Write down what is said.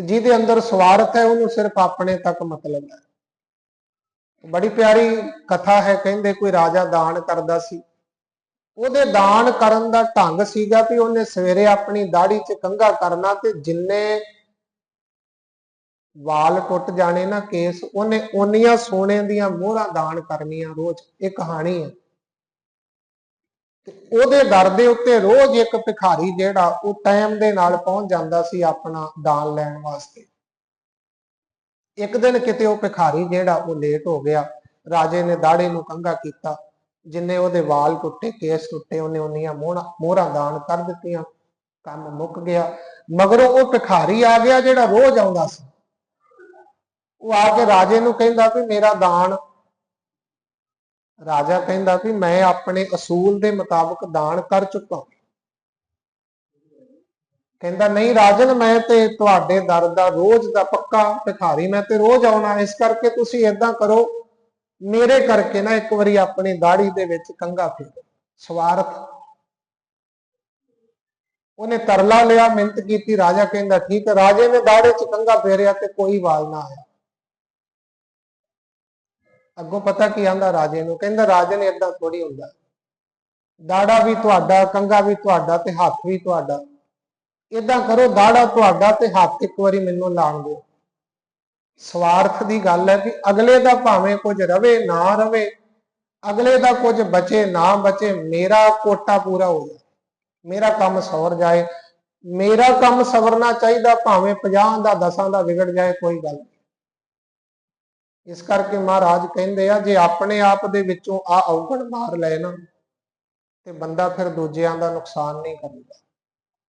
ਤੇ ਜਿਹਦੇ ਅੰਦਰ ਸਵਾਰਥ ਹੈ, ਉਹਨੂੰ ਸਿਰਫ ਆਪਣੇ ਤੱਕ ਮਤਲਬ ਹੈ। ਬੜੀ ਪਿਆਰੀ ਕਥਾ ਹੈ, ਕਹਿੰਦੇ ਕੋਈ ਰਾਜਾ ਦਾਨ ਕਰਦਾ ਸੀ। ਉਹਦੇ ਦਾਨ ਕਰਨ ਦਾ ਢੰਗ ਸੀਗਾ ਵੀ ਉਹਨੇ ਸਵੇਰੇ ਆਪਣੀ ਦਾੜੀ 'ਚ ਕੰਘਾ ਕਰਨਾ ਤੇ ਜਿੰਨੇ ਵਾਲ ਟੁੱਟ ਜਾਣੇ ਨਾ ਕੇਸ, ਉਹਨੇ ਓਨੀਆਂ ਸੋਨੇ ਦੀਆਂ ਮੋਹਰਾਂ ਦਾਨ ਕਰਨੀਆਂ, ਰੋਜ਼। ਇਹ ਕਹਾਣੀ ਹੈ। ਤੇ ਉਹਦੇ ਦਰ ਦੇ ਉੱਤੇ ਰੋਜ਼ ਇੱਕ ਭਿਖਾਰੀ ਜਿਹੜਾ ਉਹ ਟਾਈਮ ਦੇ ਨਾਲ ਪਹੁੰਚ ਜਾਂਦਾ ਸੀ ਆਪਣਾ ਦਾਨ ਲੈਣ ਵਾਸਤੇ। ਇੱਕ ਦਿਨ ਕਿਤੇ ਉਹ ਭਿਖਾਰੀ ਜਿਹੜਾ ਉਹ ਲੇਟ ਹੋ ਗਿਆ, ਰਾਜੇ ਨੇ ਦਾੜੇ ਨੂੰ ਕੰਘਾ ਕੀਤਾ, ਜਿੰਨੇ ਉਹਦੇ ਵਾਲ ਟੁੱਟੇ, ਕੇਸ ਟੁੱਟੇ, ਉਹਨੇ ਉਹਨੀਆਂ ਮੋਹਰਾਂ ਮੋਹਰਾਂ ਦਾਨ ਕਰ ਦਿੱਤੀਆਂ, ਕੰਮ ਮੁੱਕ ਗਿਆ। ਮਗਰੋਂ ਉਹ ਭਿਖਾਰੀ ਆ ਗਿਆ ਜਿਹੜਾ ਰੋਜ਼ ਆਉਂਦਾ ਸੀ। ਉਹ ਆ ਕੇ ਰਾਜੇ ਨੂੰ ਕਹਿੰਦਾ ਵੀ ਮੇਰਾ ਦਾਨ ਰਾਜਾ ਕਹਿੰਦਾ ਵੀ ਮੈਂ ਆਪਣੇ ਅਸੂਲ ਦੇ ਮੁਤਾਬਕ ਦਾਨ ਕਰ ਚੁੱਕਾ ਕਹਿੰਦਾ, ਨਹੀਂ ਰਾਜਨ, ਮੈਂ ਤੇ ਤੁਹਾਡੇ ਦਰ ਦਾ ਰੋਜ਼ ਦਾ ਪੱਕਾ ਭਿਖਾਰੀ, ਮੈਂ ਤੇ ਰੋਜ਼ ਆਉਣਾ। ਇਸ ਕਰਕੇ ਤੁਸੀਂ ਇਦਾਂ ਕਰੋ। ਮੇਰੇ ਕਰਕੇ ਨਾ ਇੱਕ ਵਾਰੀ ਆਪਣੀ ਦਾੜੀ ਦੇ ਵਿੱਚ ਕੰਗਾ ਫੇਰੋ। ਸਵਾਰਥ ਉਹਨੇ ਤਰਲਾ ਲਿਆ ਮਿਹਨਤ ਕੀਤੀ। ਰਾਜਾ ਕਹਿੰਦਾ, ਠੀਕ ਹੈ, ਰਾਜੇ ਨੇ ਦਾੜੇ 'ਚ ਕੰਗਾ ਫੇਰਿਆ ਤੇ ਕੋਈ ਵਾਲ ਨਾ ਆਇਆ। ਅੱਗੋਂ ਪਤਾ ਕੀ ਆਂਦਾ ਰਾਜੇ ਨੂੰ? ਕਹਿੰਦਾ ਰਾਜੇ ਨੇ ਇਦਾਂ ਥੋੜੀ ਹੁੰਦਾ। ਦਾੜਾ ਵੀ ਤੁਹਾਡਾ, ਕੰਗਾ ਵੀ ਤੁਹਾਡਾ ਤੇ ਹੱਥ ਵੀ ਤੁਹਾਡਾ। ਇਦਾਂ ਕਰੋ, ਦਾੜਾ ਤੁਹਾਡਾ ਤੇ ਹੱਥ ਇੱਕ ਵਾਰੀ ਮੈਨੂੰ ਲਾਣ ਦਿਓ। ਸਵਾਰਥ ਦੀ ਗੱਲ ਹੈ ਕਿ ਅਗਲੇ ਦਾ ਭਾਵੇਂ ਕੁਝ ਰਵੇ, ਨਾ ਰਵੇ। ਅਗਲੇ ਦਾ ਕੁਝ ਬਚੇ, ਨਾ ਬਚੇ, ਮੇਰਾ ਕੋਟਾ ਪੂਰਾ ਹੋ ਜਾਏ। ਮੇਰਾ ਕੰਮ ਸਵਰ ਜਾਏ। ਮੇਰਾ ਕੰਮ ਸਵਰਨਾ ਚਾਹੀਦਾ, ਭਾਵੇਂ 50 ਦਾ 10 ਦਾ ਵਿਗੜ ਜਾਏ, ਕੋਈ ਗੱਲ ਇਸ ਕਰਕੇ ਮਹਾਰਾਜ ਕਹਿੰਦੇ ਆ, ਜੇ ਆਪਣੇ ਆਪ ਦੇ ਵਿੱਚੋਂ ਆ ਔਗਣ ਮਾਰ ਲੈ ਨਾ, ਤੇ ਬੰਦਾ ਫਿਰ ਦੂਜਿਆਂ ਦਾ ਨੁਕਸਾਨ ਨਹੀਂ ਕਰਦਾ